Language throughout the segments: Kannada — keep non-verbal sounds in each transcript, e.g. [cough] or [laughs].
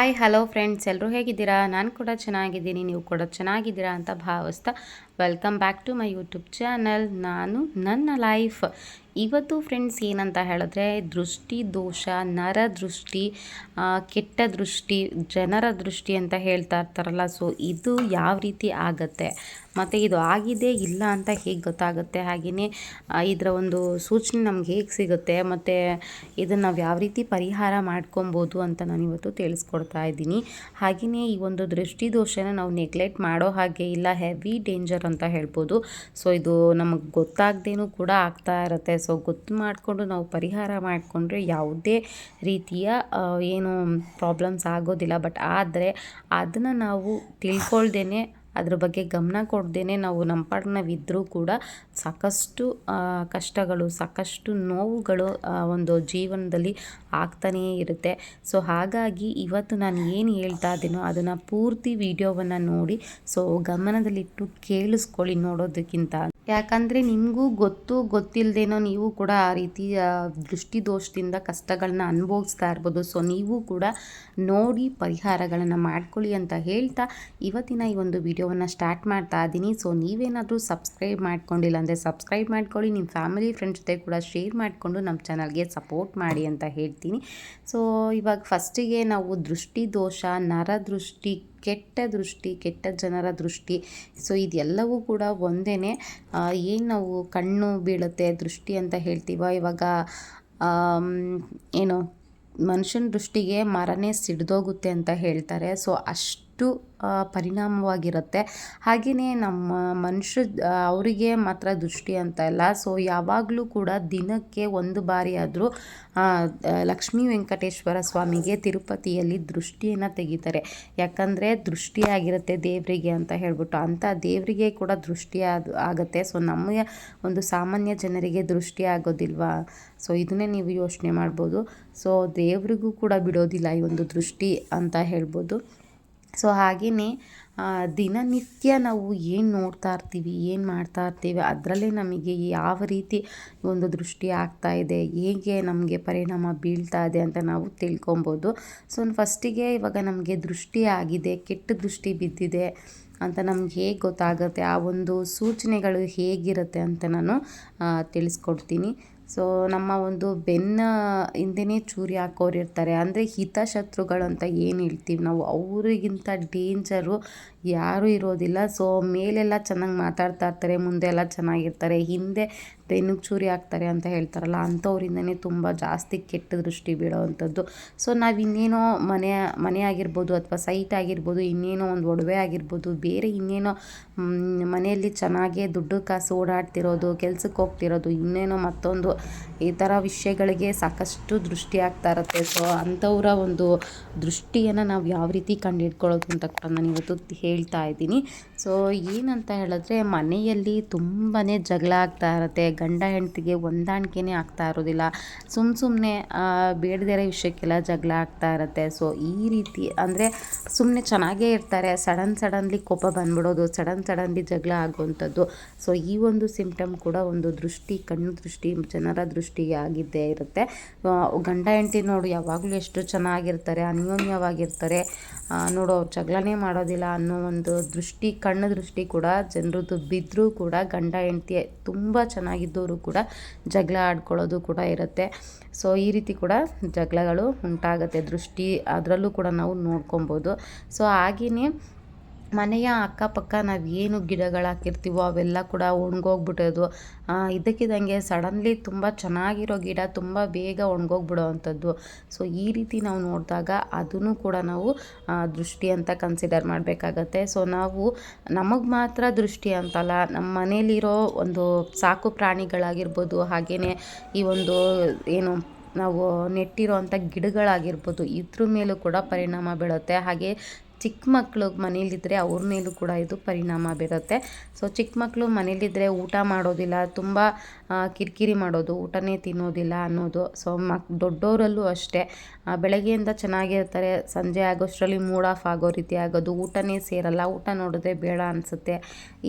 ಹಾಯ್ ಹಲೋ ಫ್ರೆಂಡ್ಸ್ ಎಲ್ಲರೂ ಹೇಗಿದ್ದೀರಾ? ನಾನು ಕೂಡ ಚೆನ್ನಾಗಿದ್ದೀನಿ. ನೀವು ಕೂಡ ಚೆನ್ನಾಗಿದ್ದೀರಾ ಅಂತ ಭಾವಿಸ್ತಾ welcome back to my YouTube channel ನಾನು ನನ್ನ ಲೈಫ್ ಇವತ್ತು ಫ್ರೆಂಡ್ಸ್ ಏನಂತ ಹೇಳಿದ್ರೆ, ದೃಷ್ಟಿ, ದೋಷ, ನರ ದೃಷ್ಟಿ ಕೆಟ್ಟ ದೃಷ್ಟಿ, ಜನರ ದೃಷ್ಟಿ ಅಂತ ಹೇಳ್ತಾ ಇರ್ತಾರಲ್ಲ ಸೊ ಇದು ಯಾವ ರೀತಿ ಆಗುತ್ತೆ? ಮತ್ತು ಇದು ಆಗಿದೆ ಇಲ್ಲ ಅಂತ ಹೇಗೆ ಗೊತ್ತಾಗುತ್ತೆ? ಹಾಗೆಯೇ ಇದರ ಒಂದು ಸೂಚನೆ ನಮ್ಗೆ ಹೇಗೆ ಸಿಗುತ್ತೆ? ಮತ್ತು ಇದನ್ನು ನಾವು ಯಾವ ರೀತಿ ಪರಿಹಾರ ಮಾಡ್ಕೊಬೋದು ಅಂತ ನಾನು ಇವತ್ತು ತಿಳಿಸ್ಕೊಡ್ತಾ ಇದ್ದೀನಿ. ಹಾಗೆಯೇ ಈ ಒಂದು ದೃಷ್ಟಿ, ದೋಷನ ನಾವು ನೆಗ್ಲೆಕ್ಟ್ ಮಾಡೋ ಹಾಗೆ ಇಲ್ಲ ಹೆವಿ ಡೇಂಜರ್ ಅಂತ ಹೇಳ್ಬೋದು. ಸೊ ಇದು ನಮಗೆ ಗೊತ್ತಾಗ್ದೇನೂ ಕೂಡ ಆಗ್ತಾ ಇರುತ್ತೆ. ಸೊ ಗೊತ್ತು ಮಾಡಿಕೊಂಡು ನಾವು ಪರಿಹಾರ ಮಾಡಿಕೊಂಡ್ರೆ ಯಾವುದೇ ರೀತಿಯ ಏನು ಪ್ರಾಬ್ಲಮ್ಸ್ ಆಗೋದಿಲ್ಲ. ಬಟ್ ಆದರೆ ಅದನ್ನು ನಾವು ತಿಳ್ಕೊಳ್ದೇನೆ ಅದ್ರ ಬಗ್ಗೆ ಗಮನ ಕೊಡ್ದೇನೆ ನಾವು ನಮ್ಮ ಪಾಟ್ನವಿದ್ದರೂ ಕೂಡ ಸಾಕಷ್ಟು ಕಷ್ಟಗಳು, ಸಾಕಷ್ಟು ನೋವುಗಳು ಒಂದು ಜೀವನದಲ್ಲಿ ಆಗ್ತಾನೇ ಇರುತ್ತೆ. ಸೊ, ಹಾಗಾಗಿ ಇವತ್ತು ನಾನು ಏನು ಹೇಳ್ತಾ ಇದ್ದೀನೋ ಅದನ್ನು ಪೂರ್ತಿ ವಿಡಿಯೋವನ್ನು ನೋಡಿ, ಸೊ, ಗಮನದಲ್ಲಿಟ್ಟು ಕೇಳಿಸ್ಕೊಳ್ಳಿ ನೋಡೋದಕ್ಕಿಂತ. ಯಾಕಂದರೆ ನಿಮಗೂ ಗೊತ್ತು ಗೊತ್ತಿಲ್ಲದೇನೋ ನೀವು ಕೂಡ ಆ ರೀತಿಯ ದೃಷ್ಟಿ ದೋಷದಿಂದ ಕಷ್ಟಗಳನ್ನ ಅನುಭವಿಸ್ತಾ ಇರ್ಬೋದು. ಸೊ ನೀವು ಕೂಡ ನೋಡಿ ಪರಿಹಾರಗಳನ್ನು ಮಾಡ್ಕೊಳ್ಳಿ ಅಂತ ಹೇಳ್ತಾ ಇವತ್ತಿನ ಈ ಒಂದು ವಿಡಿಯೋವನ್ನು ಸ್ಟಾರ್ಟ್ ಮಾಡ್ತಾ ಇದ್ದೀನಿ. ಸೊ ನೀವೇನಾದರೂ ಸಬ್ಸ್ಕ್ರೈಬ್ ಮಾಡ್ಕೊಂಡಿಲ್ಲ ಅಂದರೆ ಸಬ್ಸ್ಕ್ರೈಬ್ ಮಾಡ್ಕೊಳ್ಳಿ. ನಿಮ್ಮ ಫ್ಯಾಮಿಲಿ, ಫ್ರೆಂಡ್ಸ್ ಜೊತೆ ಕೂಡ ಶೇರ್ ಮಾಡಿಕೊಂಡು ನಮ್ಮ ಚಾನಲ್ಗೆ ಸಪೋರ್ಟ್ ಮಾಡಿ ಅಂತ ಹೇಳ್ತೀನಿ. ಸೊ ಇವಾಗ ಫಸ್ಟಿಗೆ ನಾವು ದೃಷ್ಟಿ ದೋಷ ನರ ದೃಷ್ಟಿ ಕೆಟ್ಟ ದೃಷ್ಟಿ, ಕೆಟ್ಟ ಜನರ ದೃಷ್ಟಿ. ಸೊ ಇದೆಲ್ಲವೂ ಕೂಡ ಒಂದೇ ಏನು ನಾವು ಕಣ್ಣು ಬೀಳುತ್ತೆ, ದೃಷ್ಟಿ ಅಂತ ಹೇಳ್ತೀವ, ಇವಾಗ ಏನು, ಮನುಷ್ಯನ ದೃಷ್ಟಿಗೆ ಮರನೇ ಸಿಡ್ದೋಗುತ್ತೆ ಅಂತ ಹೇಳ್ತಾರೆ. ಸೊ ಅಷ್ಟು ಆ, ಪರಿಣಾಮವಾಗಿರುತ್ತೆ. ಹಾಗೆಯೇ ನಮ್ಮ ಮನುಷ್ಯ ಅವರಿಗೆ ಮಾತ್ರ ದೃಷ್ಟಿ ಅಂತ ಇಲ್ಲ ಸೊ ಯಾವಾಗಲೂ ಕೂಡ ದಿನಕ್ಕೆ ಒಂದು ಬಾರಿ ಆದರೂ ಲಕ್ಷ್ಮೀ ವೆಂಕಟೇಶ್ವರ ಸ್ವಾಮಿಗೆ ತಿರುಪತಿಯಲ್ಲಿ ದೃಷ್ಟಿಯನ್ನು ತೆಗಿತಾರೆ. ಯಾಕಂದರೆ ದೃಷ್ಟಿಯಾಗಿರುತ್ತೆ ದೇವರಿಗೆ ಅಂತ ಹೇಳ್ಬಿಟ್ಟು. ಅಂಥ ದೇವರಿಗೆ ಕೂಡ ದೃಷ್ಟಿ ಆಗುತ್ತೆ. ಸೊ ನಮ್ಮ ಒಂದು ಸಾಮಾನ್ಯ ಜನರಿಗೆ ದೃಷ್ಟಿ ಆಗೋದಿಲ್ವಾ? ಸೊ ಇದನ್ನೇ ನೀವು ಯೋಚನೆ ಮಾಡ್ಬೋದು. ಸೊ ದೇವರಿಗೂ ಕೂಡ ಬಿಡೋದಿಲ್ಲ ಈ ಒಂದು ದೃಷ್ಟಿ ಅಂತ ಹೇಳ್ಬೋದು. ಸೊ ಹಾಗೆಯೇ ದಿನನಿತ್ಯ ನಾವು ಏನು ನೋಡ್ತಾ ಇರ್ತೀವಿ, ಏನು ಮಾಡ್ತಾ ಇರ್ತೀವಿ, ಅದರಲ್ಲೇ ನಮಗೆ ಯಾವ ರೀತಿ ಒಂದು ದೃಷ್ಟಿ ಆಗ್ತಾ ಇದೆ, ಹೇಗೆ ನಮಗೆ ಪರಿಣಾಮ ಬೀಳ್ತಾ ಇದೆ ಅಂತ ನಾವು ತಿಳ್ಕೊಬೋದು. ಸೊ ಫಸ್ಟಿಗೆ ಇವಾಗ ನಮಗೆ ದೃಷ್ಟಿ ಆಗಿದೆ, ಕೆಟ್ಟ ದೃಷ್ಟಿ ಬಿದ್ದಿದೆ ಅಂತ ನಮ್ಗೆ ಹೇಗೆ ಗೊತ್ತಾಗುತ್ತೆ, ಆ ಒಂದು ಸೂಚನೆಗಳು ಹೇಗಿರುತ್ತೆ ಅಂತ ನಾನು ತಿಳಿಸ್ಕೊಡ್ತೀನಿ. ಸೊ ನಮ್ಮ ಒಂದು ಬೆನ್ನ ಹಿಂದೆನೇ ಚೂರಿ ಹಾಕೋರು ಇರ್ತಾರೆ ಅಂದರೆ ಹಿತಶತ್ರುಗಳು ಅಂತ ಏನು ಹೇಳ್ತೀವಿ ನಾವು? ಅವರಿಗಿಂತ ಡೇಂಜರು ಯಾರೂ ಇರೋದಿಲ್ಲ. ಸೊ ಮೇಲೆಲ್ಲ ಚೆನ್ನಾಗಿ ಮಾತಾಡ್ತಾ ಇರ್ತಾರೆ, ಮುಂದೆ ಎಲ್ಲ ಚೆನ್ನಾಗಿರ್ತಾರೆ, ಹಿಂದೆ ಬೆನ್ನಿಗೆ ಚೂರಿ ಹಾಕ್ತಾರೆ ಅಂತ ಹೇಳ್ತಾರಲ್ಲ, ಅಂಥವ್ರಿಂದನೇ ತುಂಬ ಜಾಸ್ತಿ ಕೆಟ್ಟ ದೃಷ್ಟಿ ಬೀಳೋವಂಥದ್ದು. ಸೊ ನಾವು ಇನ್ನೇನೋ ಮನೆ ಮನೆ ಆಗಿರ್ಬೋದು ಅಥವಾ ಸೈಟ್ ಆಗಿರ್ಬೋದು, ಇನ್ನೇನೋ ಒಂದು ಒಡವೆ ಆಗಿರ್ಬೋದು, ಬೇರೆ ಇನ್ನೇನೋ ಮನೆಯಲ್ಲಿ ಚೆನ್ನಾಗೇ ದುಡ್ಡು ಕಾಸು ಓಡಾಡ್ತಿರೋದು ಕೆಲ್ಸಕ್ಕೆ ಹೋಗ್ತಿರೋದು, ಇನ್ನೇನೋ ಮತ್ತೊಂದು ಈ ಥರ ವಿಷಯಗಳಿಗೆ ಸಾಕಷ್ಟು ದೃಷ್ಟಿ ಆಗ್ತಾ ಇರುತ್ತೆ. ಸೊ ಅಂಥವ್ರ ಒಂದು ದೃಷ್ಟಿಯನ್ನು ನಾವು ಯಾವ ರೀತಿ ಕಂಡುಹಿಡ್ಕೊಳ್ಳೋದು ಅಂತ ಕೂಡ ನಾನು ಇವತ್ತು ಹೇಳ್ತಾ ಇದ್ದೀನಿ. ಸೊ ಏನಂತ ಹೇಳಿದ್ರೆ ಮನೆಯಲ್ಲಿ ತುಂಬಾ ಜಗಳ ಆಗ್ತಾ ಇರುತ್ತೆ. ಗಂಡ ಹೆಂಡತಿಗೆ ಹೊಂದಾಣಿಕೆನೇ ಆಗ್ತಾ ಇರೋದಿಲ್ಲ. ಸುಮ್ಮ ಸುಮ್ಮನೆ ಬೇಡದಿರೋ ವಿಷಯಕ್ಕೆಲ್ಲ ಜಗಳ ಆಗ್ತಾ ಇರುತ್ತೆ. ಸೊ ಈ ರೀತಿ ಅಂದರೆ ಸುಮ್ಮನೆ ಚೆನ್ನಾಗೇ ಇರ್ತಾರೆ. ಸಡನ್ ಸಡನ್ಲಿ ಕೋಪ ಬಂದ್ಬಿಡೋದು ಸಡನ್ ಸಡನ್ಲಿ ಜಗಳ ಆಗುವಂಥದ್ದು. ಸೊ ಈ ಒಂದು ಸಿಂಪ್ಟಮ್ ಕೂಡ ಒಂದು ದೃಷ್ಟಿ, ಕಣ್ಣು ದೃಷ್ಟಿ, ಜನರ ದೃಷ್ಟಿಗೆ ಆಗಿದ್ದೇ ಇರುತ್ತೆ. ಗಂಡ ಹೆಂಡತಿ ನೋಡು, ಯಾವಾಗಲೂ ಎಷ್ಟು ಚೆನ್ನಾಗಿರ್ತಾರೆ, ಅನ್ಯೋನ್ಯವಾಗಿರ್ತಾರೆ. ನೋಡು, ಅವ್ರು ಜಗಳನೇ ಮಾಡೋದಿಲ್ಲ ಅನ್ನೋ ಒಂದು ದೃಷ್ಟಿ, ಕಣ್ಣು ದೃಷ್ಟಿ ಕೂಡ, ಜನರದ್ದು ಬಿದ್ದರೂ ಕೂಡ, ಗಂಡ, ಹೆಂಡತಿ ತುಂಬ ಚೆನ್ನಾಗಿದ್ದವರು ಕೂಡ ಜಗಳ ಆಡ್ಕೊಳ್ಳೋದು ಕೂಡ ಇರುತ್ತೆ. ಸೊ ಈ ರೀತಿ ಕೂಡ ಜಗಳಗಳು ಉಂಟಾಗುತ್ತೆ. ದೃಷ್ಟಿ, ಅದರಲ್ಲೂ ಕೂಡ ನಾವು ನೋಡ್ಕೊಬೋದು. ಸೊ ಹಾಗೆಯೇ ಮನೆಯ ಅಕ್ಕಪಕ್ಕ ನಾವು ಏನು ಗಿಡಗಳು ಹಾಕಿರ್ತೀವೋ ಅವೆಲ್ಲ ಕೂಡ ಇದಕ್ಕಿದ್ದಂಗೆ ಇದ್ದಕ್ಕಿದ್ದಂಗೆ ಸಡನ್ಲಿ ತುಂಬ ಚೆನ್ನಾಗಿರೋ ಗಿಡ ತುಂಬ ಬೇಗ ಒಣಗೋಗ್ಬಿಡೋ ಅಂಥದ್ದು ಸೊ, ಈ ರೀತಿ ನಾವು ನೋಡಿದಾಗ ಅದನ್ನು ಕೂಡ ನಾವು ದೃಷ್ಟಿ ಅಂತ ಕನ್ಸಿಡರ್ ಮಾಡಬೇಕಾಗತ್ತೆ. ಸೊ, ನಾವು ನಮಗೆ ಮಾತ್ರ ದೃಷ್ಟಿ ಅಂತಲ್ಲ ನಮ್ಮ ಮನೇಲಿರೋ ಒಂದು ಸಾಕು ಪ್ರಾಣಿಗಳಾಗಿರ್ಬೋದು ಹಾಗೆಯೇ ಈ ಒಂದು ಏನು ನಾವು ನೆಟ್ಟಿರೋವಂಥ ಗಿಡಗಳಾಗಿರ್ಬೋದು, ಇದ್ರ ಮೇಲೂ ಕೂಡ ಪರಿಣಾಮ ಬೀಳುತ್ತೆ. ಹಾಗೆ ಚಿಕ್ಕ ಮಕ್ಕಳು ಮನೇಲಿದ್ದರೆ ಅವ್ರ ಮೇಲೂ ಕೂಡ ಇದು ಪರಿಣಾಮ ಬೀರುತ್ತೆ. ಸೊ ಚಿಕ್ಕ ಮಕ್ಕಳು ಮನೇಲಿದ್ದರೆ ಊಟ ಮಾಡೋದಿಲ್ಲ, ತುಂಬ ಕಿರಿಕಿರಿ ಮಾಡೋದು, ಊಟನೇ ತಿನ್ನೋದಿಲ್ಲ ಅನ್ನೋದು. ಸೊ ಮಕ್, ದೊಡ್ಡವರಲ್ಲೂ ಅಷ್ಟೇ. ಬೆಳಗ್ಗೆಯಿಂದ ಚೆನ್ನಾಗಿರ್ತಾರೆ, ಸಂಜೆ ಆಗೋಷ್ಟರಲ್ಲಿ ಮೂಡ್ ಆಫ್ ಆಗೋ ರೀತಿ ಆಗೋದು, ಊಟನೇ ಸೇರಲ್ಲ, ಊಟ ನೋಡಿದ್ರೆ ಬೇಡ ಅನಿಸುತ್ತೆ.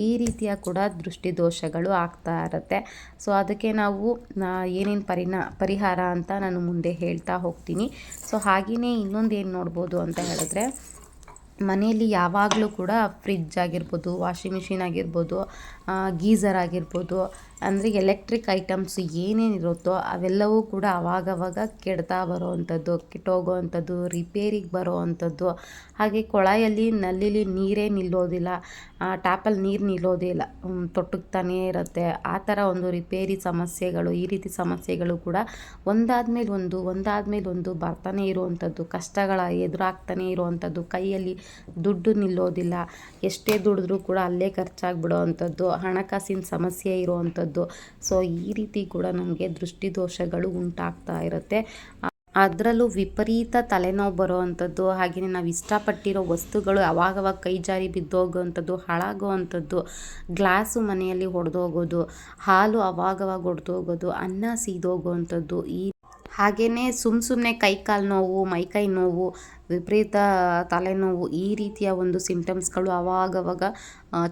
ಈ ರೀತಿಯ ಕೂಡ ದೃಷ್ಟಿದೋಷಗಳು ಆಗ್ತಾ ಇರುತ್ತೆ. ಸೊ ಅದಕ್ಕೆ ನಾವು ಏನೇನು ಪರಿಣಾ, ಪರಿಹಾರ ಅಂತ ನಾನು ಮುಂದೆ ಹೇಳ್ತಾ ಹೋಗ್ತೀನಿ. ಸೊ ಹಾಗೆಯೇ ಇನ್ನೊಂದು ಏನು ನೋಡ್ಬೋದು ಅಂತ ಹೇಳಿದ್ರೆ ಮನೆಯಲ್ಲಿ ಯಾವಾಗಲೂ ಕೂಡ ಫ್ರಿಜ್ ಆಗಿರ್ಬೋದು ವಾಷಿಂಗ್ ಮಿಷಿನ್ ಆಗಿರ್ಬೋದು ಗೀಝರ್ ಆಗಿರ್ಬೋದು ಅಂದರೆ ಎಲೆಕ್ಟ್ರಿಕ್ ಐಟಮ್ಸ್ ಏನೇನಿರುತ್ತೋ ಅವೆಲ್ಲವೂ ಕೂಡ ಅವಾಗವಾಗ ಕೆಡ್ತಾ ಬರೋವಂಥದ್ದು ಕೆಟ್ಟೋಗೋ ಅಂಥದ್ದು ರಿಪೇರಿಗೆ ಬರೋ ಅಂಥದ್ದು ಹಾಗೆ ಕೊಳಾಯಲ್ಲಿ, ನಲ್ಲಿಲಿ ನೀರೇ ನಿಲ್ಲೋದಿಲ್ಲ. ಟ್ಯಾಪಲ್ಲಿ ನೀರು ನಿಲ್ಲೋದಿಲ್ಲ ತೊಟ್ಟುಗ್ತಾನೇ ಇರುತ್ತೆ. ಆ ಥರ ಒಂದು ರಿಪೇರಿ ಸಮಸ್ಯೆಗಳು, ಈ ರೀತಿ ಸಮಸ್ಯೆಗಳು ಕೂಡ ಒಂದಾದ್ಮೇಲೆ ಒಂದು ಒಂದಾದ್ಮೇಲೆ ಒಂದು ಬರ್ತಾನೆ ಇರುವಂಥದ್ದು. ಕಷ್ಟಗಳ ಎದುರಾಗ್ತಾನೆ ಇರುವಂಥದ್ದು. ಕೈಯಲ್ಲಿ ದುಡ್ಡು ನಿಲ್ಲೋದಿಲ್ಲ. ಎಷ್ಟೇ ದುಡಿದ್ರೂ ಕೂಡ ಅಲ್ಲೇ ಖರ್ಚಾಗ್ಬಿಡೋ ಅಂಥದ್ದು ಹಣಕಾಸಿನ ಸಮಸ್ಯೆ ಇರುವಂಥದ್ದು. ಸೊ ಈ ರೀತಿ ಕೂಡ ನಮಗೆ ದೃಷ್ಟಿದೋಷಗಳು ಉಂಟಾಗ್ತಾ ಇರುತ್ತೆ. ಅದರಲ್ಲೂ ವಿಪರೀತ ತಲೆನೋವು ಬರೋವಂಥದ್ದು, ಹಾಗೆಯೇ ನಾವು ಇಷ್ಟಪಟ್ಟಿರೋ ವಸ್ತುಗಳು ಅವಾಗವಾಗ ಕೈ ಜಾರಿ ಬಿದ್ದೋಗೋವಂಥದ್ದು ಹಾಳಾಗೋವಂಥದ್ದು, ಗ್ಲಾಸು ಮನೆಯಲ್ಲಿ ಒಡೆದೋಗೋದು ಹಾಲು ಅವಾಗವಾಗ ಒಡೆದೋಗೋದು ಅನ್ನ ಸೀದೋಗೋವಂಥದ್ದು, ಈ ಹಾಗೆಯೇ ಸುಮ್ಮ ಸುಮ್ಮನೆ ಕೈ ಕಾಲು ನೋವು, ಮೈಕೈ ನೋವು, ವಿಪರೀತ ತಲೆನೋವು ಈ ರೀತಿಯ ಒಂದು ಸಿಂಪ್ಟಮ್ಸ್ಗಳು ಚೆನ್ನಾಗಿದ್ದರೂ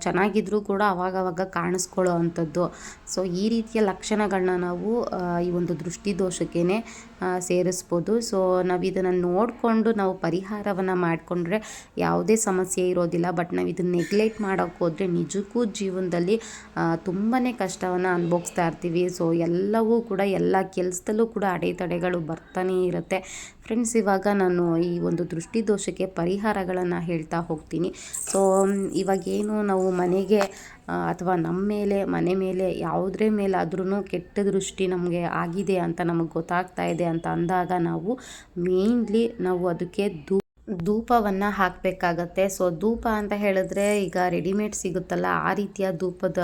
ಚೆನ್ನಾಗಿದ್ರೂ ಕೂಡ ಅವಾಗವಾಗ ಕಾಣಿಸ್ಕೊಳ್ಳೋ ಅಂಥದ್ದು ಸೊ ಈ ರೀತಿಯ ಲಕ್ಷಣಗಳನ್ನ ನಾವು ಈ ಒಂದು ದೃಷ್ಟಿದೋಷಕ್ಕೇ ಸೇರಿಸ್ಬೋದು. ಸೊ ನಾವು ಇದನ್ನು ನೋಡಿಕೊಂಡು ನಾವು ಪರಿಹಾರವನ್ನು ಮಾಡಿಕೊಂಡ್ರೆ ಯಾವುದೇ ಸಮಸ್ಯೆ ಇರೋದಿಲ್ಲ. ಬಟ್ ನಾವು ಇದನ್ನು ನೆಗ್ಲೆಕ್ಟ್ ಮಾಡೋಕ್ಕೆ ಹೋದರೆ ನಿಜಕ್ಕೂ ಜೀವನದಲ್ಲಿ ತುಂಬಾ ಕಷ್ಟವನ್ನು ಅನುಭವಿಸ್ತಾ ಇರ್ತೀವಿ. ಸೊ ಎಲ್ಲವೂ ಕೂಡ, ಎಲ್ಲ ಕೆಲಸದಲ್ಲೂ ಕೂಡ ಅಡೆತಡೆಗಳು ಬರ್ತಾನೇ ಇರುತ್ತೆ. ಫ್ರೆಂಡ್ಸ್ ಇವಾಗ ನಾನು ಈ ಒಂದು ದೃಷ್ಟಿದೋಷಕ್ಕೆ ಪರಿಹಾರಗಳನ್ನು ಹೇಳ್ತಾ ಹೋಗ್ತೀನಿ. ಸೊ ಇವಾಗೇನು ನಾವು ಮನೆಗೆ ಅಥವಾ ನಮ್ಮ ಮೇಲೆ, ಮನೆ ಮೇಲೆ ಯಾವುದ್ರ ಮೇಲಾದ್ರೂ ಕೆಟ್ಟ ದೃಷ್ಟಿ ನಮಗೆ ಆಗಿದೆ ಅಂತ ನಮಗೆ ಗೊತ್ತಾಗ್ತಾ ಇದೆ ಅಂತ ಅಂದಾಗ ನಾವು ಮೇನ್ಲಿ ನಾವು ಅದಕ್ಕೆ ದೂ ಧೂಪವನ್ನು ಹಾಕಬೇಕಾಗತ್ತೆ. ಸೊ ಧೂಪ ಅಂತ ಹೇಳಿದ್ರೆ ಈಗ ರೆಡಿಮೇಡ್ ಸಿಗುತ್ತಲ್ಲ, ಆ ರೀತಿಯ ಧೂಪದ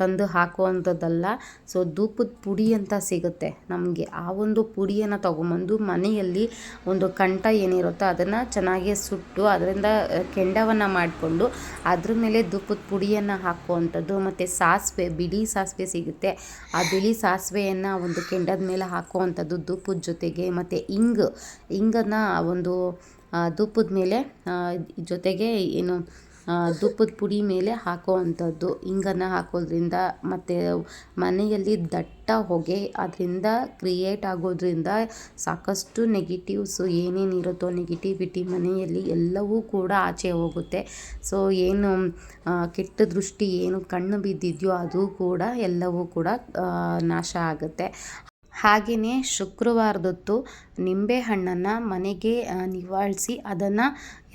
ತಂದು ಹಾಕುವಂಥದ್ದಲ್ಲ. ಸೊ ಧೂಪದ ಪುಡಿ ಅಂತ ಸಿಗುತ್ತೆ. ನಮಗೆ ಆ ಒಂದು ಪುಡಿಯನ್ನು ತೊಗೊಂಬಂದು ಮನೆಯಲ್ಲಿ ಒಂದು ಕಂಠ ಏನಿರುತ್ತೋ ಅದನ್ನು ಚೆನ್ನಾಗಿ ಸುಟ್ಟು ಅದರಿಂದ ಕೆಂಡವನ್ನು ಮಾಡಿಕೊಂಡು ಅದ್ರ ಮೇಲೆ ಧೂಪದ ಪುಡಿಯನ್ನು ಹಾಕುವಂಥದ್ದು. ಮತ್ತು ಸಾಸಿವೆ, ಬಿಳಿ ಸಾಸಿವೆ ಸಿಗುತ್ತೆ. ಆ ಬಿಳಿ ಸಾಸಿವೆಯನ್ನು ಒಂದು ಕೆಂಡದ ಮೇಲೆ ಹಾಕುವಂಥದ್ದು ಧೂಪದ ಜೊತೆಗೆ. ಮತ್ತು ಇಂಗು, ಇಂಗನ್ನು ಒಂದು ಧೂಪದ ಮೇಲೆ ಜೊತೆಗೆ ಏನು ಆ, ಧೂಪದ ಪುಡಿ ಮೇಲೆ ಹಾಕುವಂಥದ್ದು. ಇಂಗನ್ನು ಹಾಕೋದ್ರಿಂದ ಮತ್ತು ಮನೆಯಲ್ಲಿ ದಟ್ಟ ಹೊಗೆ ಅದರಿಂದ ಕ್ರಿಯೇಟ್ ಆಗೋದ್ರಿಂದ ಸಾಕಷ್ಟು ನೆಗೆಟಿವ್ಸು ಏನೇನಿರುತ್ತೋ ನೆಗೆಟಿವಿಟಿ ಮನೆಯಲ್ಲಿ ಎಲ್ಲವೂ ಕೂಡ ಆಚೆ ಹೋಗುತ್ತೆ. ಸೊ ಏನು ಕೆಟ್ಟ ದೃಷ್ಟಿ ಏನು ಕಣ್ಣು ಬಿದ್ದಿದೆಯೋ ಅದು ಕೂಡ ಎಲ್ಲವೂ ಕೂಡ ನಾಶ ಆಗುತ್ತೆ. ಹಾಗೆಯೇ ಶುಕ್ರವಾರದೊತ್ತು ನಿಂಬೆಹಣ್ಣನ್ನು ಮನೆಗೆ ಆ, ನಿವಾಳಿಸಿ ಅದನ್ನು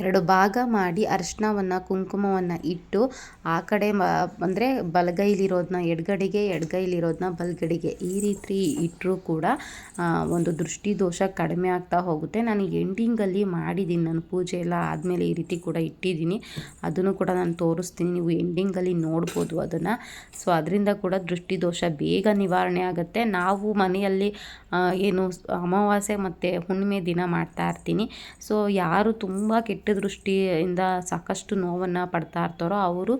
ಎರಡು ಭಾಗ ಮಾಡಿ ಅರಿಶಿಣವನ್ನು, ಕುಂಕುಮವನ್ನು ಇಟ್ಟು ಆ ಕಡೆ ಅಂದರೆ ಬಲಗೈಲಿರೋದನ್ನ ಎಡಗಡೆಗೆ ಎಡಗೈಲಿರೋದನ್ನ ಬಲಗಡೆಗೆ ಈ ರೀತಿ ಇಟ್ಟರೂ ಕೂಡ ಒಂದು ದೃಷ್ಟಿ ದೋಷ ಕಡಿಮೆ ಆಗ್ತಾ ಹೋಗುತ್ತೆ. ನಾನು ಎಂಡಿಂಗಲ್ಲಿ ಮಾಡಿದ್ದೀನಿ. ನಾನು ಪೂಜೆ ಎಲ್ಲ ಆದಮೇಲೆ ಈ ರೀತಿ ಕೂಡ ಇಟ್ಟಿದ್ದೀನಿ. ಅದನ್ನು ಕೂಡ ನಾನು ತೋರಿಸ್ತೀನಿ. ನೀವು ಎಂಡಿಂಗಲ್ಲಿ ನೋಡ್ಬೋದು ಅದನ್ನು. ಸೊ, ಅದರಿಂದ ಕೂಡ ದೃಷ್ಟಿ ದೋಷ ಬೇಗ ನಿವಾರಣೆ ಆಗುತ್ತೆ. ನಾವು ಮನೆಯಲ್ಲಿ ಏನು ಅಮಾವಾಸ್ಯೆ ಮತ್ತು ಹುಣ್ಣಿಮೆ ದಿನ ಮಾಡ್ತಾ ಇರ್ತೀನಿ. ಸೊ, ಯಾರು ತುಂಬ ಕೆಟ್ಟ ದೃಷ್ಟಿಯಿಂದ ಸಾಕಷ್ಟು ನೋವನ್ನು ಪಡ್ತಾ ಇರ್ತಾರೋ ಅವರು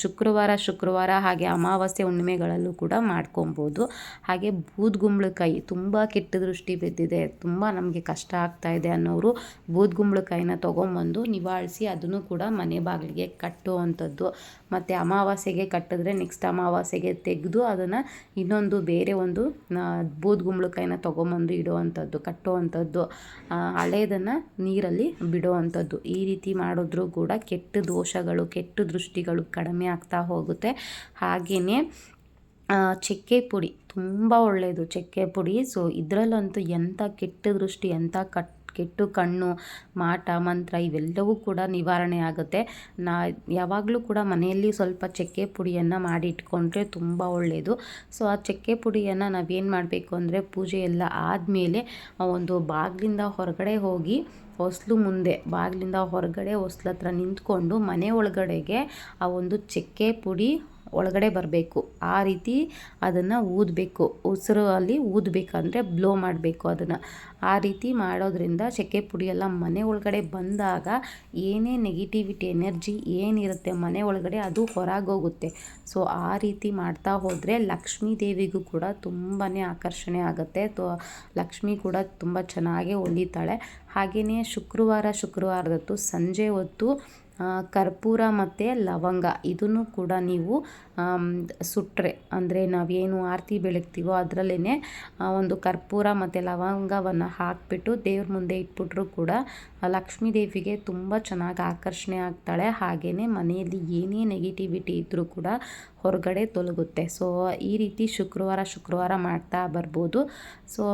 ಶುಕ್ರವಾರ ಶುಕ್ರವಾರ ಹಾಗೆ ಅಮಾವಾಸ್ಯೆ ಹುಣ್ಣಿಮೆಗಳಲ್ಲೂ ಕೂಡ ಮಾಡ್ಕೊಬೋದು. ಹಾಗೆ ಬೂದ್ಗುಂಬಳಕಾಯಿ ತುಂಬ ಕೆಟ್ಟ ದೃಷ್ಟಿ ಬಿದ್ದಿದೆ, ತುಂಬ ನಮಗೆ ಕಷ್ಟ ಆಗ್ತಾ ಇದೆ ಅನ್ನೋರು ಬೂದ್ಗುಂಬಳಕಾಯಿನ ತೊಗೊಂಬಂದು ನಿವಾಳಿಸಿ ಅದನ್ನು ಕೂಡ ಮನೆ ಬಾಗಿಲಿಗೆ ಕಟ್ಟುವಂಥದ್ದು. ಮತ್ತು ಅಮಾವಾಸ್ಯೆಗೆ ಕಟ್ಟಿದ್ರೆ ನೆಕ್ಸ್ಟ್ ಅಮಾವಾಸ್ಯೆಗೆ ತೆಗೆದು ಅದನ್ನು ಇನ್ನೊಂದು ಬೇರೆ ಒಂದು ಬೂದ್ಗುಂಬಳಕಾಯಿನ ತೊಗೊಂಬಂದು ಇಡುವಂಥದ್ದು, ಕಟ್ಟುವಂಥದ್ದು. ಹಳೆಯದನ್ನು ನೀರಲ್ಲಿ ಬಿಡುವಂಥದ್ದು. ಈ ರೀತಿ ಮಾಡಿದ್ರೂ ಕೂಡ ಕೆಟ್ಟ ದೋಷಗಳು, ಕೆಟ್ಟ ದೃಷ್ಟಿಗಳು ಕಡಿಮೆ ಆಗ್ತಾ ಹೋಗುತ್ತೆ. ಹಾಗೆಯೇ ಚಕ್ಕೆ ಪುಡಿ ತುಂಬ ಒಳ್ಳೆಯದು ಚಕ್ಕೆ ಪುಡಿ. ಸೊ ಇದರಲ್ಲಂತೂ ಎಂಥ ಕೆಟ್ಟ ದೃಷ್ಟಿ, ಎಂಥ ಕಟ್ ಕೆಟ್ಟು ಕಣ್ಣು, ಮಾಟ, ಮಂತ್ರ ಇವೆಲ್ಲವೂ ಕೂಡ ನಿವಾರಣೆ ಆಗುತ್ತೆ. ನಾ ಯಾವಾಗಲೂ ಕೂಡ ಮನೆಯಲ್ಲಿ ಸ್ವಲ್ಪ ಚಕ್ಕೆ ಪುಡಿಯನ್ನು ಮಾಡಿ ಇಟ್ಕೊಂಡ್ರೆ ತುಂಬ ಒಳ್ಳೆಯದು ಸೊ, ಆ ಚಕ್ಕೆ ಪುಡಿಯನ್ನು ನಾವೇನು ಮಾಡಬೇಕು ಅಂದರೆ ಪೂಜೆ ಎಲ್ಲ ಆದಮೇಲೆ ಒಂದು ಬಾಗಿಲಿಂದ ಹೊರಗಡೆ ಹೋಗಿ ಹೊಸ್ಲು ಮುಂದೆ, ಬಾಗಿಲಿಂದ ಹೊರಗಡೆ ಹೊಸ್ಲ ಹತ್ರ ನಿಂತ್ಕೊಂಡು ಮನೆ ಒಳಗಡೆಗೆ ಆ ಒಂದು ಚಕ್ಕೆ ಪುಡಿ ಒಳಗಡೆ ಬರಬೇಕು. ಆ ರೀತಿ ಅದನ್ನು ಊದಬೇಕು. ಉಸಿರು ಅಲ್ಲಿ ಊದಬೇಕಂದ್ರೆ ಬ್ಲೋ ಮಾಡಬೇಕು ಅದನ್ನು. ಆ ರೀತಿ ಮಾಡೋದ್ರಿಂದ ಸೆಕೆ ಪುಡಿ ಎಲ್ಲ ಮನೆ ಒಳಗಡೆ ಬಂದಾಗ ಏನೇ ನೆಗೆಟಿವಿಟಿ ಎನರ್ಜಿ ಏನಿರುತ್ತೆ ಮನೆ ಒಳಗಡೆ ಅದು ಹೊರಗೋಗುತ್ತೆ. ಸೊ ಆ ರೀತಿ ಮಾಡ್ತಾ ಹೋದರೆ ಲಕ್ಷ್ಮೀ ದೇವಿಗೂ ಕೂಡ ತುಂಬಾ ಆಕರ್ಷಣೆ ಆಗುತ್ತೆ. ತೋ, ಲಕ್ಷ್ಮಿ ಕೂಡ ತುಂಬ ಚೆನ್ನಾಗೇ ಒಲಿತಾಳೆ ಹಾಗೆಯೇ ಶುಕ್ರವಾರ, ಶುಕ್ರವಾರದತ್ತು ಸಂಜೆ ಹೊತ್ತು ಕರ್ಪೂರ ಮತ್ತು ಲವಂಗ. ಇದನ್ನು ಕೂಡ ನೀವು ಸುಟ್ಟರೆ ಅಂದರೆ ನಾವೇನು ಆರತಿ ಬೆಳಗ್ತೀವೋ ಅದರಲ್ಲೇ ಒಂದು ಕರ್ಪೂರ ಮತ್ತು ಲವಂಗವನ್ನು ಹಾಕಿಬಿಟ್ಟು ದೇವ್ರ ಮುಂದೆ ಇಟ್ಬಿಟ್ರು ಕೂಡ ಲಕ್ಷ್ಮೀ ದೇವಿಗೆ ತುಂಬ ಚೆನ್ನಾಗಿ ಆಕರ್ಷಣೆ ಆಗ್ತಾಳೆ. ಹಾಗೆಯೇ ಮನೆಯಲ್ಲಿ ಏನೇ ನೆಗೆಟಿವಿಟಿ ಇದ್ದರೂ ಕೂಡ ಹೊರಗಡೆ ತೊಲಗುತ್ತೆ. ಸೊ ಈ ರೀತಿ ಶುಕ್ರವಾರ ಶುಕ್ರವಾರ ಮಾಡ್ತಾ ಬರ್ಬೋದು. ಸೊ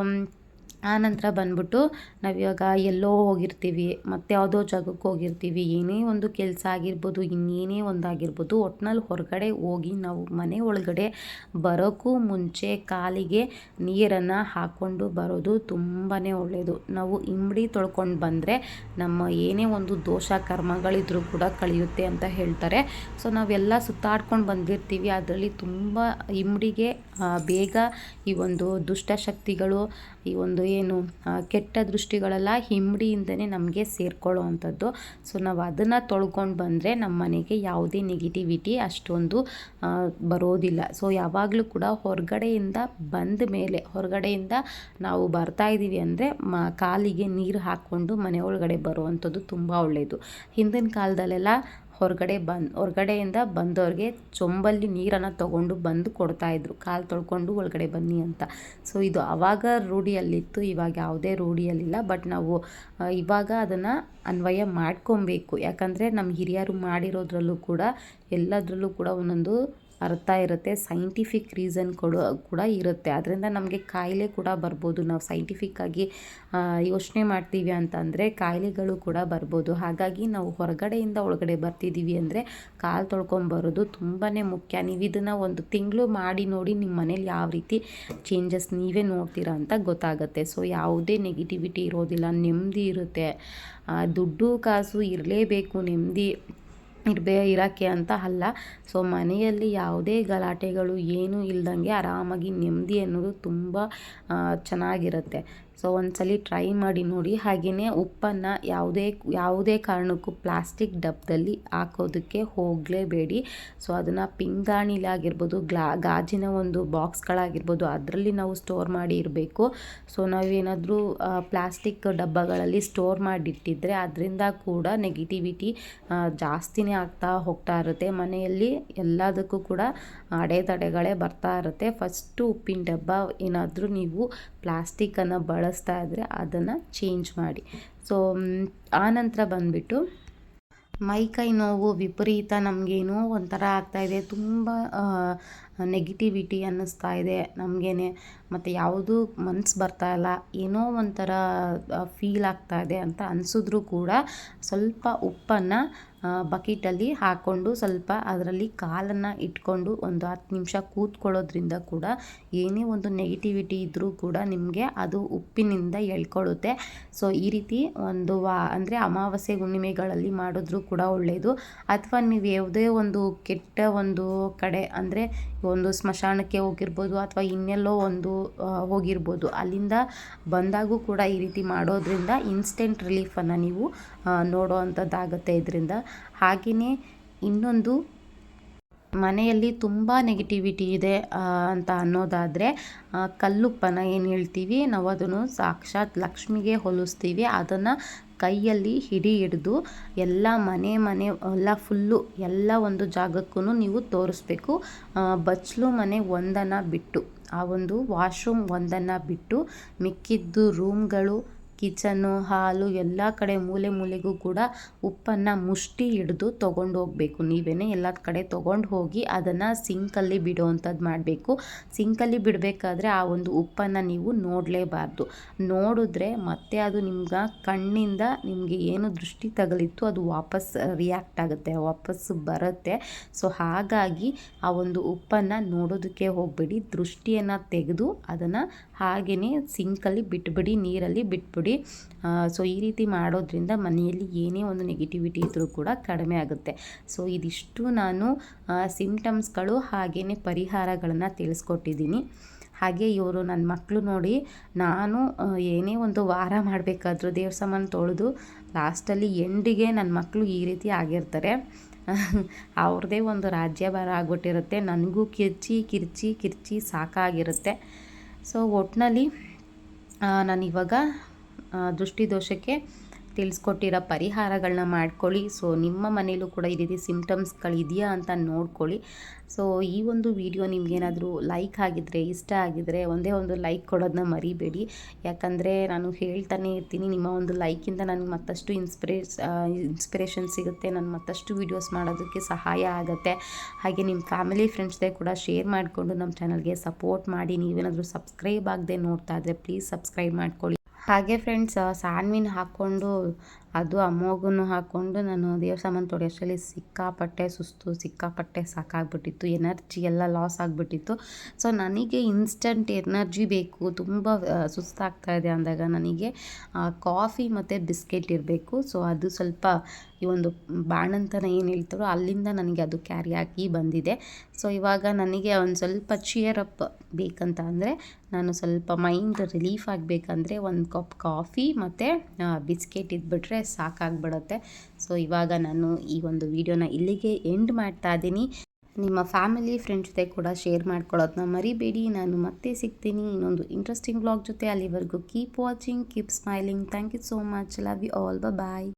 ಆನಂತರ ಬಂದ್ಬಿಟ್ಟು ನಾವು ಇವಾಗ ಎಲ್ಲೋ ಹೋಗಿರ್ತೀವಿ, ಮತ್ತು ಯಾವುದೋ ಜಾಗಕ್ಕೆ ಹೋಗಿರ್ತೀವಿ. ಏನೇ ಒಂದು ಕೆಲಸ ಆಗಿರ್ಬೋದು, ಇನ್ನೇನೇ ಒಂದು ಆಗಿರ್ಬೋದು ಒಟ್ನಲ್ಲಿ ಹೊರಗಡೆ ಹೋಗಿ ನಾವು ಮನೆ ಒಳಗಡೆ ಬರೋಕ್ಕೂ ಮುಂಚೆ ಕಾಲಿಗೆ ನೀರನ್ನು ಹಾಕ್ಕೊಂಡು ಬರೋದು ತುಂಬಾ ಒಳ್ಳೆಯದು. ನಾವು ಇಂಬಡಿ ತೊಳ್ಕೊಂಡು ಬಂದರೆ ನಮ್ಮ ಏನೇ ಒಂದು ದೋಷ, ಕರ್ಮಗಳಿದ್ರೂ ಕೂಡ ಕಳೆಯುತ್ತೆ ಅಂತ ಹೇಳ್ತಾರೆ. ಸೊ, ನಾವೆಲ್ಲ ಸುತ್ತಾಡ್ಕೊಂಡು ಬಂದಿರ್ತೀವಿ. ಅದರಲ್ಲಿ ತುಂಬ ಇಂಬಡಿಗೆ ಬೇಗ ಈ ಒಂದು ದುಷ್ಟಶಕ್ತಿಗಳು ಈ ಒಂದು ಏನು ಕೆಟ್ಟ ದೃಷ್ಟಿಗಳೆಲ್ಲ ಹಿಂಬಡಿಯಿಂದನೇ ನಮಗೆ ಸೇರ್ಕೊಳ್ಳೋ ಅಂಥದ್ದು ಸೊ, ನಾವು ಅದನ್ನು ತೊಳ್ಕೊಂಡು ಬಂದರೆ ನಮ್ಮ ಮನೆಗೆ ಯಾವುದೇ ನೆಗೆಟಿವಿಟಿ ಅಷ್ಟೊಂದು ಬರೋದಿಲ್ಲ. ಸೊ, ಯಾವಾಗಲೂ ಕೂಡ ಹೊರಗಡೆಯಿಂದ ಬಂದ ಮೇಲೆ, ಹೊರಗಡೆಯಿಂದ ನಾವು ಬರ್ತಾ ಇದ್ದೀವಿ ಅಂದರೆ ಮ, ಕಾಲಿಗೆ ನೀರು ಹಾಕ್ಕೊಂಡು ಮನೆ ಒಳಗಡೆ ಬರುವಂಥದ್ದು ತುಂಬ ಒಳ್ಳೆಯದು ಹಿಂದಿನ ಕಾಲದಲ್ಲೆಲ್ಲ ಹೊರಗಡೆ ಬಂದು, ಹೊರಗಡೆಯಿಂದ ಬಂದವ್ರಿಗೆ ಚೊಂಬಲ್ಲಿ ನೀರನ್ನು ತೊಗೊಂಡು ಬಂದು ಕೊಡ್ತಾಯಿದ್ರು ಕಾಲು ತೊಳ್ಕೊಂಡು ಒಳಗಡೆ ಬನ್ನಿ ಅಂತ. ಸೊ ಇದು ಆವಾಗ ರೂಢಿಯಲ್ಲಿತ್ತು, ಇವಾಗ ಯಾವುದೇ ರೂಢಿಯಲ್ಲಿಲ್ಲ. ಬಟ್ ನಾವು ಇವಾಗ ಅದನ್ನು ಅನ್ವಯ ಮಾಡ್ಕೊಬೇಕು. ಯಾಕಂದರೆ ನಮ್ಮ ಹಿರಿಯರು ಮಾಡಿರೋದ್ರಲ್ಲೂ ಕೂಡ, ಎಲ್ಲದರಲ್ಲೂ ಕೂಡ ಒಂದೊಂದು ಅರ್ಥ ಇರುತ್ತೆ. ಸೈಂಟಿಫಿಕ್ ರೀಸನ್ ಕೊಡೋ, ಕೂಡ ಇರುತ್ತೆ. ಅದರಿಂದ ನಮಗೆ ಕಾಯಿಲೆ ಕೂಡ ಬರ್ಬೋದು. ನಾವು ಸೈಂಟಿಫಿಕ್ಕಾಗಿ ಯೋಚನೆ ಮಾಡ್ತೀವಿ ಅಂತಂದರೆ ಕಾಯಿಲೆಗಳು ಕೂಡ ಬರ್ಬೋದು. ಹಾಗಾಗಿ ನಾವು ಹೊರಗಡೆಯಿಂದ ಒಳಗಡೆ ಬರ್ತಿದ್ದೀವಿ ಅಂದರೆ ಕಾಲು ತೊಳ್ಕೊಂಬರೋದು ತುಂಬಾ ಮುಖ್ಯ. ನೀವು ಇದನ್ನು ಒಂದು ತಿಂಗಳು ಮಾಡಿ ನೋಡಿ ನಿಮ್ಮ ಮನೇಲಿ ಯಾವ ರೀತಿ ಚೇಂಜಸ್ ನೀವೇ ನೋಡ್ತೀರಾ ಅಂತ ಗೊತ್ತಾಗುತ್ತೆ. ಸೊ ಯಾವುದೇ ನೆಗೆಟಿವಿಟಿ ಇರೋದಿಲ್ಲ. ನೆಮ್ಮದಿ ಇರುತ್ತೆ. ದುಡ್ಡು ಕಾಸು ಇರಲೇಬೇಕು, ನೆಮ್ಮದಿ ಇರಬೇ ಇರೋಕ್ಕೆ ಅಂತ ಅಲ್ಲ. ಸೊ, ಮನೆಯಲ್ಲಿ ಯಾವುದೇ ಗಲಾಟೆಗಳು ಏನೂ ಇಲ್ದಂಗೆ ಆರಾಮಾಗಿ ನೆಮ್ಮದಿ ಅನ್ನೋದು ತುಂಬ ಚೆನ್ನಾಗಿರುತ್ತೆ. ಸೊ ಒಂದ್ಸಲಿ ಟ್ರೈ ಮಾಡಿ ನೋಡಿ. ಹಾಗೆಯೇ ಉಪ್ಪನ್ನು ಯಾವುದೇ ಯಾವುದೇ ಕಾರಣಕ್ಕೂ ಪ್ಲಾಸ್ಟಿಕ್ ಡಬ್ಬದಲ್ಲಿ ಹಾಕೋದಕ್ಕೆ ಹೋಗಲೇಬೇಡಿ. ಸೊ ಅದನ್ನು ಪಿಂಗಾಣಿಲಾಗಿರ್ಬೋದು, ಗ್ಲಾ, ಗಾಜಿನ ಒಂದು ಬಾಕ್ಸ್ಗಳಾಗಿರ್ಬೋದು, ಅದರಲ್ಲಿ ನಾವು ಸ್ಟೋರ್ ಮಾಡಿ ಇರಬೇಕು. ಸೊ ನಾವೇನಾದರೂ ಪ್ಲಾಸ್ಟಿಕ್ ಡಬ್ಬಗಳಲ್ಲಿ ಸ್ಟೋರ್ ಮಾಡಿಟ್ಟಿದ್ರೆ ಅದರಿಂದ ಕೂಡ ನೆಗೆಟಿವಿಟಿ ಜಾಸ್ತಿನೇ ಆಗ್ತಾ ಹೋಗ್ತಾ ಇರುತ್ತೆ. ಮನೆಯಲ್ಲಿ ಎಲ್ಲದಕ್ಕೂ ಕೂಡ ಅಡೆತಡೆಗಳೇ ಬರ್ತಾ ಇರುತ್ತೆ. ಫಸ್ಟು ಉಪ್ಪಿನ ಡಬ್ಬ ಏನಾದರೂ ನೀವು ಪ್ಲಾಸ್ಟಿಕ್ಕನ್ನು ಬಳಸ್ತಾ ಇದ್ದರೆ ಅದನ್ನು ಚೇಂಜ್ ಮಾಡಿ. ಸೊ ಆನಂತರ ಬಂದುಬಿಟ್ಟು ಮೈಕೈ ನೋವು ವಿಪರೀತ ನಮಗೇನೋ ಒಂಥರ ಆಗ್ತಾಯಿದೆ ತುಂಬ ನೆಗೆಟಿವಿಟಿ ಅನ್ನಿಸ್ತಾ ಇದೆ ನಮಗೇನೆ. ಮತ್ತು ಯಾವುದೂ ಮನ್ಸು ಬರ್ತಾ ಇಲ್ಲ. ಏನೋ ಒಂಥರ ಫೀಲ್ ಆಗ್ತಾ ಇದೆ ಅಂತ ಅನಿಸಿದ್ರು ಕೂಡ ಸ್ವಲ್ಪ ಉಪ್ಪನ್ನು ಬಕೀಟಲ್ಲಿ ಹಾಕ್ಕೊಂಡು ಸ್ವಲ್ಪ ಅದರಲ್ಲಿ ಕಾಲನ್ನು ಇಟ್ಕೊಂಡು ಒಂದು ಹತ್ತು ನಿಮಿಷ ಕೂತ್ಕೊಳ್ಳೋದ್ರಿಂದ ಕೂಡ ಏನೇ ಒಂದು ನೆಗೆಟಿವಿಟಿ ಇದ್ದರೂ ಕೂಡ ನಿಮಗೆ ಅದು ಉಪ್ಪಿನಿಂದ ಎಳ್ಕೊಳ್ಳುತ್ತೆ ಸೊ ಈ ರೀತಿ ಒಂದು ವಾ, ಅಂದರೆ ಅಮಾವಾಸ್ಯೆ ಹುಣ್ಣಿಮೆಗಳಲ್ಲಿ ಮಾಡಿದ್ರೂ ಕೂಡ ಒಳ್ಳೆಯದು ಅಥವಾ ನೀವು ಯಾವುದೇ ಒಂದು ಕೆಟ್ಟ ಒಂದು ಕಡೆ, ಅಂದರೆ ಒಂದು ಸ್ಮಶಾನಕ್ಕೆ ಹೋಗಿರ್ಬೋದು ಅಥವಾ ಇನ್ನೆಲ್ಲೋ ಒಂದು ಹೋಗಿರ್ಬೋದು, ಅಲ್ಲಿಂದ ಬಂದಾಗೂ ಕೂಡ ಈ ರೀತಿ ಮಾಡೋದ್ರಿಂದ ಇನ್ಸ್ಟೆಂಟ್ ರಿಲೀಫನ್ನು ನೀವು ನೋಡೋ ಅಂಥದ್ದಾಗುತ್ತೆ ಇದರಿಂದ. ಹಾಗೆಯೇ ಇನ್ನೊಂದು ಮನೆಯಲ್ಲಿ ತುಂಬ ನೆಗೆಟಿವಿಟಿ ಇದೆ ಅಂತ ಅನ್ನೋದಾದರೆ ಕಲ್ಲುಪ್ಪನ ಏನು ಹೇಳ್ತೀವಿ, ನಾವು ಅದನ್ನು ಸಾಕ್ಷಾತ್ ಲಕ್ಷ್ಮಿಗೆ ಹೋಲಿಸ್ತೀವಿ, ಅದನ್ನು ಕೈಯಲ್ಲಿ ಹಿಡಿ ಹಿಡಿದು ಎಲ್ಲ ಮನೆ ಮನೆ ಎಲ್ಲ ಫುಲ್ಲು ಎಲ್ಲ ಒಂದು ಜಾಗಕ್ಕೂ ನೀವು ತೋರಿಸ್ಬೇಕು. ಬಚ್ಚಲು ಮನೆ ಒಂದನ್ನು ಬಿಟ್ಟು, ಆ ಒಂದು ವಾಶ್ರೂಮ್ ಒಂದನ್ನು ಬಿಟ್ಟು, ಮಿಕ್ಕಿದ್ದು ರೂಮ್ಗಳು ಕಿಚನ್ನು ಹಾಲು ಎಲ್ಲ ಕಡೆ ಮೂಲೆ ಮೂಲೆಗೂ ಕೂಡ ಉಪ್ಪನ್ನು ಮುಷ್ಟಿ ಹಿಡಿದು ತೊಗೊಂಡು ಹೋಗಬೇಕು. ನೀವೇ ಎಲ್ಲ ಕಡೆ ತೊಗೊಂಡು ಹೋಗಿ ಅದನ್ನು ಸಿಂಕಲ್ಲಿ ಬಿಡುವಂಥದ್ದು ಮಾಡಬೇಕು. ಸಿಂಕಲ್ಲಿ ಬಿಡಬೇಕಾದ್ರೆ ಆ ಒಂದು ಉಪ್ಪನ್ನು ನೀವು ನೋಡಲೇಬಾರ್ದು. ನೋಡಿದ್ರೆ ಮತ್ತೆ ಅದು ನಿಮ್ಗೆ ಕಣ್ಣಿಂದ ನಿಮಗೆ ಏನು ದೃಷ್ಟಿ ತಗಲಿತ್ತು ಅದು ವಾಪಸ್ ರಿಯಾಕ್ಟ್ ಆಗುತ್ತೆ, ವಾಪಸ್ ಬರುತ್ತೆ. ಸೊ ಹಾಗಾಗಿ ಆ ಒಂದು ಉಪ್ಪನ್ನು ನೋಡೋದಕ್ಕೆ ಹೋಗಬೇಡಿ. ದೃಷ್ಟಿಯನ್ನು ತೆಗೆದು ಅದನ್ನು ಹಾಗೆಯೇ ಸಿಂಕಲ್ಲಿ ಬಿಟ್ಬಿಡಿ, ನೀರಲ್ಲಿ ಬಿಟ್ಬಿಡಿ. ಸೊ ಈ ರೀತಿ ಮಾಡೋದ್ರಿಂದ ಮನೆಯಲ್ಲಿ ಏನೇ ಒಂದು ನೆಗೆಟಿವಿಟಿ ಇದ್ದರೂ ಕೂಡ ಕಡಿಮೆ ಆಗುತ್ತೆ. ಸೊ ಇದಿಷ್ಟು ನಾನು ಸಿಮ್ಟಮ್ಸ್ಗಳು ಹಾಗೆಯೇ ಪರಿಹಾರಗಳನ್ನು ತಿಳಿಸ್ಕೊಟ್ಟಿದ್ದೀನಿ. ಹಾಗೆ ಇವರು ನನ್ನ ಮಕ್ಕಳು ನೋಡಿ, ನಾನು ಏನೇ ಒಂದು ವಾರ ಮಾಡಬೇಕಾದ್ರೂ ದೇವ್ರ ಸಾಮಾನು ತೊಳೆದು ಲಾಸ್ಟಲ್ಲಿ ಎಂಡಿಗೆ ನನ್ನ ಮಕ್ಕಳು ಈ ರೀತಿ ಆಗಿರ್ತಾರೆ. [laughs] ಅವ್ರದ್ದೇ ಒಂದು ರಾಜ್ಯಭಾರ ಆಗ್ಬಿಟ್ಟಿರುತ್ತೆ. ನನಗೂ ಕಿರ್ಚಿ ಕಿರ್ಚಿ ಕಿರ್ಚಿ ಸಾಕಾಗಿರುತ್ತೆ. ಸೊ ಒಟ್ಟಿನಲ್ಲಿ ನಾನಿವಾಗ ದೃಷ್ಟಿದೋಷಕ್ಕೆ ತಿಳಿಸ್ಕೊಟ್ಟಿರೋ ಪರಿಹಾರಗಳನ್ನ ಮಾಡ್ಕೊಳ್ಳಿ. ಸೊ ನಿಮ್ಮ ಮನೇಲೂ ಕೂಡ ಈ ರೀತಿ ಸಿಂಪ್ಟಮ್ಸ್ಗಳಿದೆಯಾ ಅಂತ ನೋಡ್ಕೊಳ್ಳಿ. ಸೊ ಈ ಒಂದು ವಿಡಿಯೋ ನಿಮಗೇನಾದರೂ ಲೈಕ್ ಆಗಿದ್ದರೆ ಇಷ್ಟ ಆಗಿದ್ದರೆ ಒಂದೇ ಒಂದು ಲೈಕ್ ಕೊಡೋದನ್ನ ಮರಿಬೇಡಿ. ಯಾಕಂದರೆ ನಾನು ಹೇಳ್ತಾನೆ ಇರ್ತೀನಿ, ನಿಮ್ಮ ಒಂದು ಲೈಕಿಂದ ನನಗೆ ಮತ್ತಷ್ಟು ಇನ್ಸ್ಪಿರೇಸ್ ಇನ್ಸ್ಪಿರೇಷನ್ ಸಿಗುತ್ತೆ. ನಾನು ಮತ್ತಷ್ಟು ವೀಡಿಯೋಸ್ ಮಾಡೋದಕ್ಕೆ ಸಹಾಯ ಆಗುತ್ತೆ. ಹಾಗೆ ನಿಮ್ಮ ಫ್ಯಾಮಿಲಿ ಫ್ರೆಂಡ್ಸ್ದೇ ಕೂಡ ಶೇರ್ ಮಾಡಿಕೊಂಡು ನಮ್ಮ ಚಾನಲ್ಗೆ ಸಪೋರ್ಟ್ ಮಾಡಿ. ನೀವೇನಾದರೂ ಸಬ್ಸ್ಕ್ರೈಬ್ ಆಗದೆ ನೋಡ್ತಾ ಇದ್ದರೆ ಪ್ಲೀಸ್ ಸಬ್ಸ್ಕ್ರೈಬ್ ಮಾಡ್ಕೊಳ್ಳಿ. ಹಾಗೆ ಫ್ರೆಂಡ್ಸ್ ಸಾನ್ವಿನ ಹಾಕ್ಕೊಂಡು ಅದು ಅಮ್ಮೋಗನ್ನು ಹಾಕ್ಕೊಂಡು ನಾನು ದೇವ್ರ ಸಾಮಾನು ತೊಳೆಯೋಷ್ಟರಲ್ಲಿ ಸಿಕ್ಕಾಪಟ್ಟೆ ಸುಸ್ತು ಸಿಕ್ಕಾಪಟ್ಟೆ ಸಾಕಾಗ್ಬಿಟ್ಟಿತ್ತು. ಎನರ್ಜಿ ಎಲ್ಲ ಲಾಸ್ ಆಗಿಬಿಟ್ಟಿತ್ತು. ಸೊ ನನಗೆ ಇನ್ಸ್ಟಂಟ್ ಎನರ್ಜಿ ಬೇಕು. ತುಂಬ ಆ, ಸುಸ್ತಾಗ್ತಾ ಇದೆ ಅಂದಾಗ ನನಗೆ ಕಾಫಿ ಮತ್ತು ಬಿಸ್ಕೆಟ್ ಇರಬೇಕು. ಸೊ ಅದು ಸ್ವಲ್ಪ ಈ ಒಂದು ಬಾಣಂತನ ಏನು ಹೇಳ್ತಾರೋ ಅಲ್ಲಿಂದ ನನಗೆ ಅದು ಕ್ಯಾರಿ ಆಗಿ ಬಂದಿದೆ. ಸೊ ಇವಾಗ ನನಗೆ ಒಂದು ಸ್ವಲ್ಪ ಚಿಯರ್ ಅಪ್ ಬೇಕಂತ ಅಂದರೆ ನಾನು ಸ್ವಲ್ಪ ಮೈಂಡ್ ರಿಲೀಫ್ ಆಗಬೇಕಂದ್ರೆ ಒಂದು ಕಪ್ ಕಾಫಿ ಮತ್ತು ಬಿಸ್ಕೆಟ್ ಇದ್ಬಿಟ್ರೆ ಸಾಕಾಗ್ಬಿಡುತ್ತೆ. ಸೊ ಇವಾಗ ನಾನು ಈ ಒಂದು ವಿಡಿಯೋನ ಇಲ್ಲಿಗೆ ಎಂಡ್ ಮಾಡ್ತಾ ಇದ್ದೀನಿ. ನಿಮ್ಮ ಫ್ಯಾಮಿಲಿ ಫ್ರೆಂಡ್ಸ್ ಜೊತೆ ಕೂಡ ಶೇರ್ ಮಾಡ್ಕೊಳ್ಳೋದನ್ನ ಮರಿಬೇಡಿ. ನಾನು ಮತ್ತೆ ಸಿಗ್ತೀನಿ ಇನ್ನೊಂದು ಇಂಟ್ರೆಸ್ಟಿಂಗ್ ಬ್ಲಾಗ್ ಜೊತೆ ಅಲ್ಲಿವರೆಗೂ. Keep watching keep smiling thank you so much love you all bye